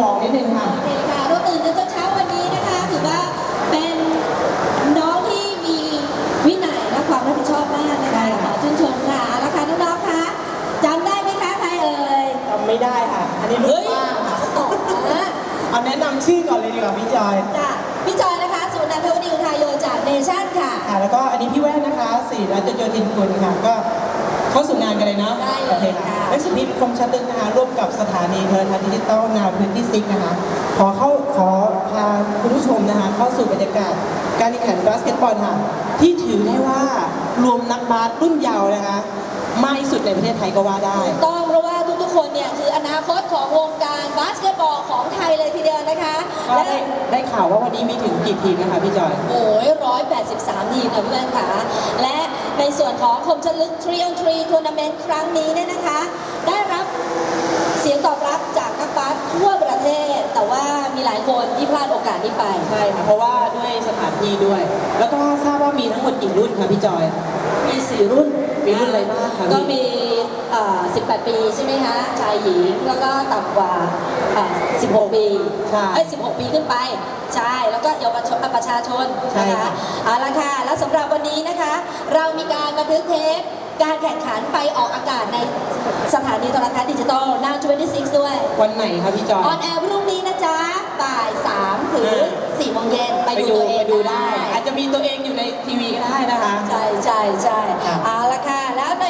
ปลุกสมองนิดนึงค่ะ โอเคค่ะเราตื่นกันเช้าๆวันนี้นะคะ ถือว่าเป็นน้องที่มีวินัยและความรับผิดชอบมากนะใช่คะค่ะขอชื่นชมค่ะเอาละค่ะน้องๆคะจำได้ไหมคะใครเอ่ยจำไม่ได้ค่ะ อันนี้รู้มากค่ะตกนะเอาแนะนำชื่อก่อนเลยดีกว่าพี่จอยจ้ะพี่จอยนะคะสุนันทวดีอุทายโยจากเนชั่นค่ะ ค่ะ แล้วก็อันนี้พี่แว่นนะคะสีรัตนโยธินกุลค่ะ ก็เข้าสู่งานกันเลยเนาะได้เลยโอเคค่ะค่ะหนังสือพิมพ์คมชัดลึกนะคะร่วมกับสถานีโทรทัศน์ดิจิตอลนาวพื้นที่ซิกนะคะ ขอเข้าขอพาคุณผู้ชมนะคะ เข้าสู่บรรยากาศการแข่งขันบาสเกตบอลค่ะ ที่ถือได้ว่ารวมนักบาสรุ่นเยาว์นะคะ มากที่สุดในประเทศไทยก็ว่าได้ต้องเพราะว่าทุกๆ คนเนี่ยคืออนาคตของวงการบาสเกตบอลของไทยเลยทีเดียวนะคะก็และได้ได้ข่าวว่าวันนี้มีถึงกี่ทีมนะคะพี่จอย โอ้ยร้อยแปดสิบสามทีมค่ะพี่แว่นค่ะและ ในส่วนของคมชลึก3 on 3ทัวร์นาเมนต์ครั้งนี้เนี่ยนะคะ ได้รับเสียงตอบรับจากนักบาสทั่วประเทศ แต่ว่ามีหลายคนที่พลาดโอกาสนี้ไป ใช่ค่ะเพราะว่าด้วยสถานที่ด้วย แล้วก็ทราบว่ามีทั้งหมดกี่รุ่นคะพี่จอย มีสี่รุ่นมีรุ่นอะไรบ้างคะก็มีเอ่อ 18 ปีใช่ไหมคะชายหญิงแล้วก็ต่ำกว่าเอ่อ16 ปีใช่ไอ้ย16 ปีขึ้นไป ใช่ แล้วก็เยาวชนเอ่อประชาชนใช่นะค่ะคะเอาละค่ะ แล้วสำหรับวันนี้นะคะ เรามีการบันทึกเทป การแข่งขันไปออกอากาศในสถานีโทรทัศน์ดิจิตอลนา26 ด้วย วันไหนคะพี่จอยออนแอร์พรุ่งนี้นะจ๊ะ บ่าย 3 ถึง4โมงเย็นไปไปดูดูตัวเอไปงดูได้ อาจจะมีตัวเองอยู่ในทีวีก็ได้นะคะ ใช่ใช่ใช่ค่ะเอาละค่ะ แล้วใน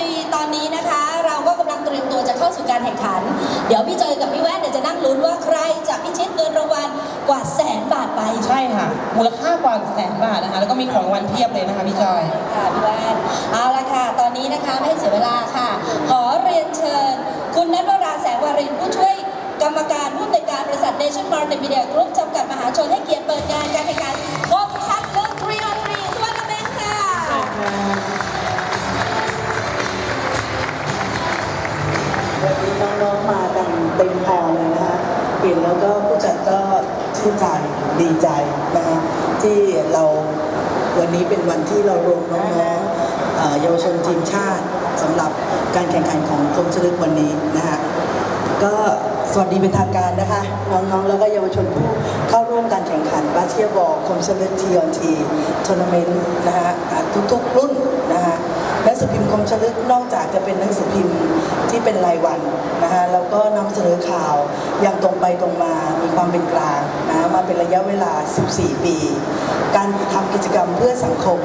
เตรียมตัวจะเข้าสู่การแข่งขัน เดี๋ยวพี่เจยกับพี่แว่นเดี๋ยวจะนั่งลุ้นว่าใครจะพิชิตเงินรางวัลกว่าแสนบาทไปใช่ค่ะ มูลค่ากว่าแสนบาทนะคะ แล้วก็มีของรางวัลเพียบเลยนะคะพี่จอย ค่ะพี่แว่นเอาละค่ะ ตอนนี้นะคะไม่ให้เสียเวลาค่ะ ขอเรียนเชิญ คุณนัทวราแสงวารินผู้ช่วยกรรมการผู้อำนวยการบริษัท Nation Multimedia Group จำกัดมหาชนให้เกียรติเปิดงานการแข่งขัน เต็มพอเลยนะคะเห็นแล้วก็ผู้จัดก็ชื่นใจดีใจนะคะที่เราวันนี้เป็นวันที่เรารวมน้องๆเยาวชนทีมชาติสำหรับการแข่งขันของคมชลึกวันนี้นะคะก็สวัสดีเป็นทางการนะคะ น้องๆ แล้วก็เยาวชนผู้เข้าร่วมการแข่งขันบาสเกตบอลคมชลึกทีออนทีทัวร์นาเมนต์นะคะทุกๆรุ่นนะ หนังสือพิมพ์คมชลึกนอกจากจะเป็นหนังสือพิมพ์ที่เป็นรายวันนะคะแล้วก็นำเสนอข่าวอย่างตรงไปตรงมา มีความเป็นกลางนะมาเป็นระยะเวลา 14 ปี การทำกิจกรรมเพื่อสังคม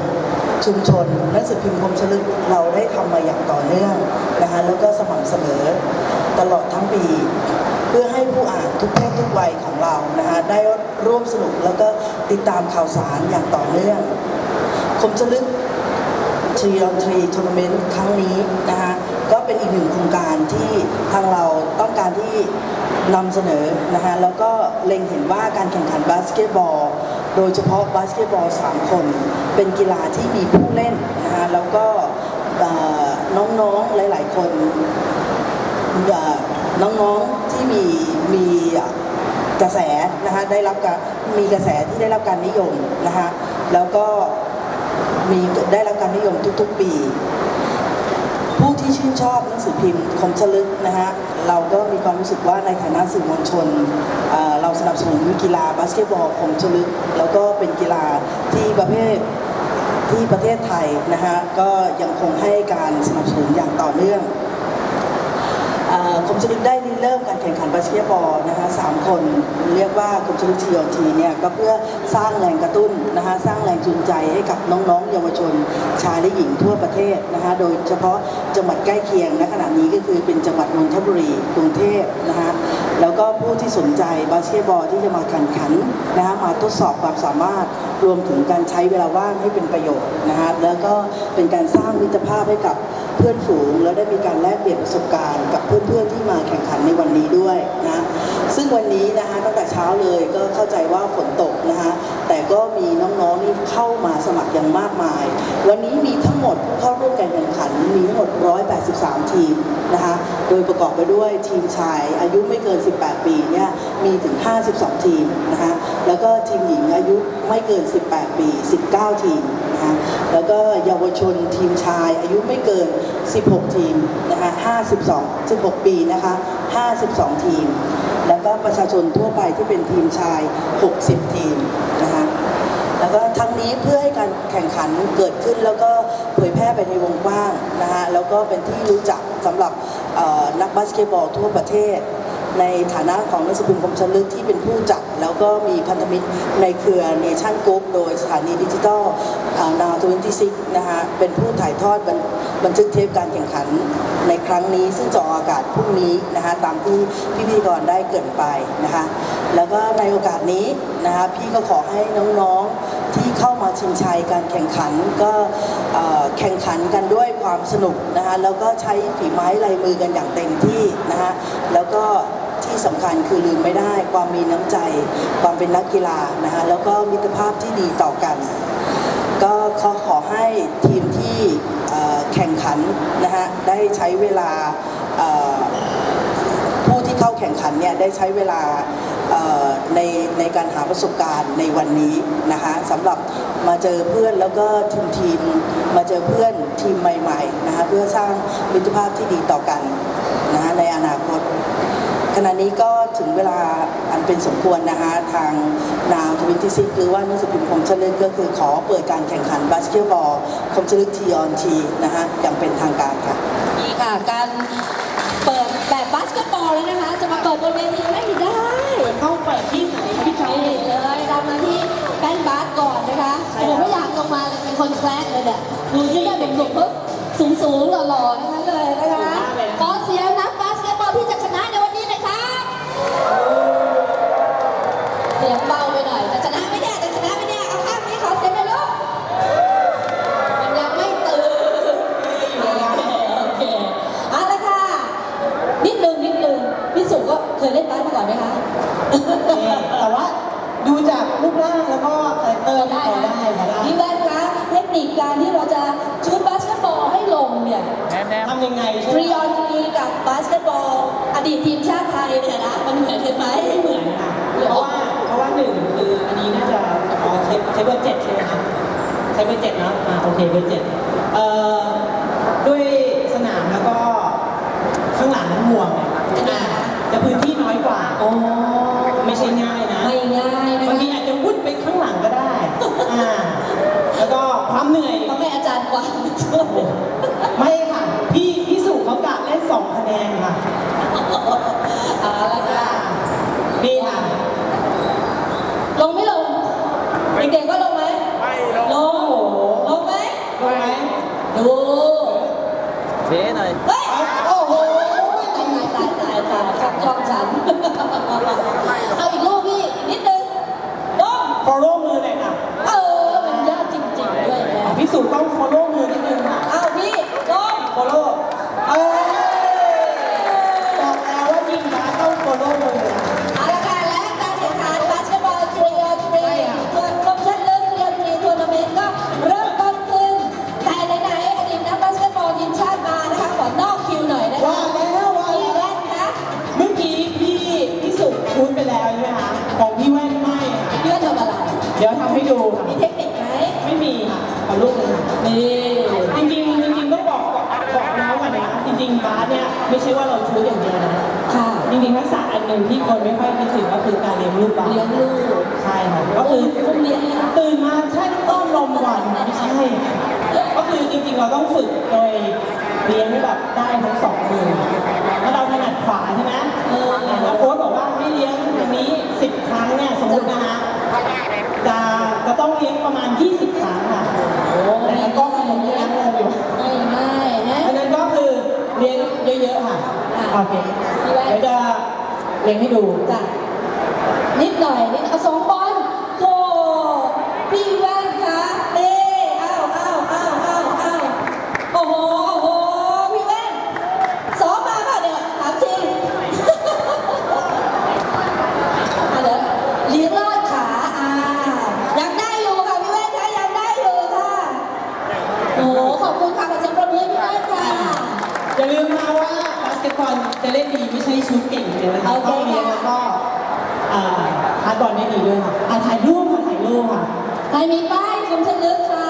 ชุมชนหนังสือพิมพ์คมชลึกเราได้ทำมาอย่างต่อเนื่องนะคะแล้วก็สม่ำเสมอตลอดทั้งปี เพื่อให้ผู้อ่านทุกเพศทุกวัยของเรานะคะได้ร่วมสนุกแล้วก็ติดตามข่าวสารอย่างต่อเนื่องคมชลึก รีออนทรีทัวร์นาเมนต์ครั้งนี้นะคะก็เป็นอีกหนึ่งโครงการที่ทางเราต้องการที่นำเสนอนะคะแล้วก็เล็งเห็นว่าการแข่งขันบาสเกตบอล โดยเฉพาะบาสเกตบอล 3 คน เป็นกีฬาที่มีผู้เล่นนะคะแล้วก็น้องๆหลาย ๆ คนน้องๆที่มีมีกระแสนะคะได้รับการมีกระแสที่ได้รับการนิยมนะคะแล้วก็ มีได้รับการนิยมทุกๆปี ผู้ที่ชื่นชอบหนังสือพิมพ์คมชลึกนะฮะเราก็มีความรู้สึกว่าในฐานะสื่อมวลชนเเราสนับสนุนกีฬาบาสเกตบอลคมชลึก แล้วก็เป็นกีฬาที่ประเภทที่ประเทศไทยนะฮะก็ยังคงให้การสนับสนุนอย่างต่อเนื่อง เอ่อคมชลึกได้เริ่มการแข่งขันบาสเกตบอลนะคะสามคน เรียกว่าคมชลึกทีโอทีเนี่ยก็เพื่อสร้างแรงกระตุ้นนะคะสร้างแรงจูงใจให้กับน้องๆ เยาวชน ชายและหญิงทั่วประเทศนะคะโดยเฉพาะจังหวัดใกล้เคียงณขณะนี้ก็คือเป็นจังหวัดนนทบุรีกรุงเทพนะคะแล้วก็ผู้ที่สนใจบาสเกตบอลที่จะมาแข่งขันนะคะมาทดสอบความสามารถรวมถึงการใช้เวลาว่างให้เป็นประโยชน์นะคะแล้วก็เป็นการสร้างมิตรภาพให้กับ เพื่อนฝูง แล้วได้มีการแลกเปลี่ยนประสบการณ์กับเพื่อนๆที่มาแข่งขันในวันนี้ด้วยนะซึ่งวันนี้นะคะตั้งแต่เช้าเลยก็เข้าใจว่าฝนตกนะคะแต่ก็มีน้องๆนี่เข้ามาสมัครอย่างมากมาย วันนี้มีทั้งหมดผู้เข้าร่วมการแข่งขันมีทั้งหมด 183 ทีมนะคะโดยประกอบไปด้วยทีมชายอายุไม่เกิน 18 ปีเนี่ยมีถึง 52 ทีมนะคะแล้วก็ทีมหญิงอายุไม่เกิน 18 ปี 19 ทีม นะคะแล้วก็เยาวชนทีมชายอายุไม่เกิน 16 ทีมนะคะ52 16 ปีนะคะ 52 ทีม แล้วก็ประชาชนทั่วไปที่เป็นทีมชาย 60 ทีมนะคะแล้วก็ทั้งนี้เพื่อให้การแข่งขันเกิดขึ้นแล้วก็เผยแพร่ไปในวงกว้างนะฮะแล้วก็เป็นที่รู้จักสำหรับนักบาสเกตบอลทั่วประเทศ ในฐานะของนักสกุลคมชลึกที่เป็นผู้จัด แล้วก็มีพันธมิตรในเครือเนชั่นกรุ๊ปโดยสถานีดิจิทัลนาวทเวนตี้ซิกนะฮะเป็นผู้ถ่ายทอดบันบันทึกเทปการแข่งขันในครั้งนี้ ซึ่งจะออกอากาศพรุ่งนี้นะฮะตามที่พี่พิธีกรได้เกินไปนะคะแล้วก็ในโอกาสนี้นะคะพี่ก็ขอให้น้องๆที่เข้ามาชิงชัยการแข่งขันก็แข่งขันกันด้วยความสนุกนะคะแล้วก็ใช้ฝีไม้ลายมือกันอย่างเต็มที่นะคะแล้วก็ ที่สำคัญคือลืมไม่ได้ ความมีน้ำใจ ความเป็นนักกีฬานะคะแล้วก็มิตรภาพที่ดีต่อกัน ก็ขอขอให้ทีมที่แข่งขันนะฮะได้ใช้เวลาผู้ที่เข้าแข่งขันเนี่ยได้ใช้เวลาในในการหาประสบการณ์ในวันนี้นะคะสำหรับมาเจอเพื่อนแล้วก็ทีมทีมมาเจอเพื่อนทีมใหม่ๆนะคะเพื่อสร้างมิตรภาพที่ดีต่อกันนะคะในอนาคต ขณะนี้ก็ถึงเวลาอันเป็นสมควรนะคะทางนาวทวินทีซิหรือว่านักสกุลคมชลึกก็คือขอเปิดการแข่งขันบาสเกตบอลคมชลึกทีออนทีนะคะอย่างเป็นทางการค่ะนี่ค่ะการเปิดแบบบาสเกตบอลเลยนะคะ จะมาเปิดบนเวทีไม่ได้เข้าเปิดที่ไหนพี่ใช่ไช้เลยเรามาที่แป้นบาสก่อนนะคะใช่โอ้ครับโหไม่อยากลงมาเลยเป็นคนแคลกเลยเนี่ยดูที่เนี่ยเด็กๆปุ๊บสูงสูงๆหล่อๆทั้งนั้นเลยนะคะขอเสียงนักบาสเกตบอลที่จะชนะในวันนี้หนะคะเสียงเบาไปหน่อยแต่ชนะไม่แน่แต่ชนะไม่แน่เอาข้างนี้ขอเสียงหน่อยลูกมันยังไม่ตื่นโอเคเอาละค่ะ นิดนึงนิดนึงพี่สุก็เคยเล่นบาสมาก่อนไหมคะ แต่ว่าดูจากรูปร่างแล้วก็คาแรคเตอร์ที่เขาได้ค่ะได้ พี่แว่นคะเทคนิคการที่เราจะชุดบาสเกตบอลให้ลงเนี่ย ทำยังไงใช่ทไหมรีออนทรีกับบาสเกตบอล อดีตทีมชาติไทยเนี่ยนะมันเหมือนกันไหมไม่เหมือนค่ะเพราะว่าเพราะว่าหนึ่งคืออันนี้น่าจะอ๋อใช้ใช้เบอร์เจ็ดใช่ไหมคะใช้เบอร์เจ็ดนะอ่าโอเคเบอร์เจ็ดเอ่อด้วยสนามแล้วก็ข้างหลังห่วงเนี่ยอ่าจะพื้นที่น้อยกว่า โอ้ไม่ใช่ง่ายนะไม่ง่ายนะบางทีคะอาจจะวุ่นไปข้างหลังก็ได้อ่าแล้วก็ความเหนื่อย ต้องให้อาจารย์กวางช่วย ไม่ สองคะแนนค่ะเอาละค่ะนี่ค่ะ ลงไม่ลง เด็กๆก็ลงไหมไม่ลง ลง ลงไหมลงไหมดูเสียหน่อย เฮ้ย โอ้โหตายตายตายตายขับยอมฉัน เอาอีกรูปพี่ นิดนึงลงฟอลโล่มือเลยค่ะ เออ มันยากจริงๆด้วยนะพี่สุต้องฟอลโล่มือนิดนึงค่ะ เอาพี่ลงฟอลโล่ ดี๋ยวทำให้ดูค่ะมีเทคนิคไหมไม่มีค่ะขอลูกหนึงค่ะนี่จริงๆจริงๆต้องบอกบอกน้องก่อนนะจริงๆบาสเนี่ยไม่ใช่ว่าเราชูอย่างเดียวนะค่ะจริงๆทักษะอันหนึ่งที่คนไม่ค่อยคิดถึงก็คือการเลี้ยงลูกบาสเลี้ยงลูกใช่ค่ะก็คืออุ้มเลี้ยงเลยนะตื่นมาใช่ต้อนนมก่อนไม่ใช่ก็คือจริงๆเราต้องฝึกโดยเลี้ยงให้แบบได้ทั้งสองมือถ้าเราถนัดขวาใช่ไหมเออแล้วโค้ชบอกว่าให้เลี้ยงอย่างนี้10ครั้งเนี่ยสมมตินะฮะจะจะ ต้องเลี้ยงประมาณ 20 ครั้งค่ะโอ้แต่ไม่ก็ง่ายผมยังงงอยู่ไม่ง่ายนะอันนั้นก็คือเลี้ยงเยอะๆค่ะโอเคเดี๋ยวจะเลี้ยงให้ดูจ้ะนิดหน่อยนิดเอาสองบอลโกพี่แว่นคะเอ้อ้าวอ้าวอ้าวอ้าวอ้าวโอ้โหโอ้โหพี่แว่นสองมาป่ะเนี่ยถามจริง อะเดี๋ยวเลี้ยงลอดขาอ่ายังได้อยู่ค่ะพี่แว่นคะยังได้อยู่ค่ะ โอ้โหขอบคุณค่ะขอเสียงปรบมือให้พี่แว่นค่ะ อย่าลืมนะว่า บาสเกตบอลจะเล่นดีไม่ใช่ชุดเก่งอย่างเดียวนะคะโอเคต้องเลี้ยงแล้วก็อ่าฮาร์ดบอลได้ดีด้วยค่ะอะถ่ายรูปค่ะถ่ายรูปค่ะใครมีป้ายคุณชลึกคะ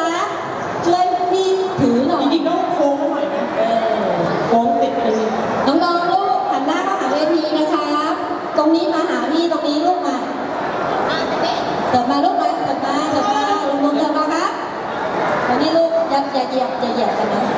ช่วยพี่ถือหน่อจยริงๆต้องโค้งหน่อยนะเออโค้งติดเป็นน้องๆลูกหันหน้าเข้าหาเวทีนะคะตรงนี้มาหาพี่ตรงนี้ลูกมาเกิดมาลูกมาเกิดมาเกิดมาลุงลุงเกิดมาครับตรงนี้ลูกอย่าอย่าเหยียบ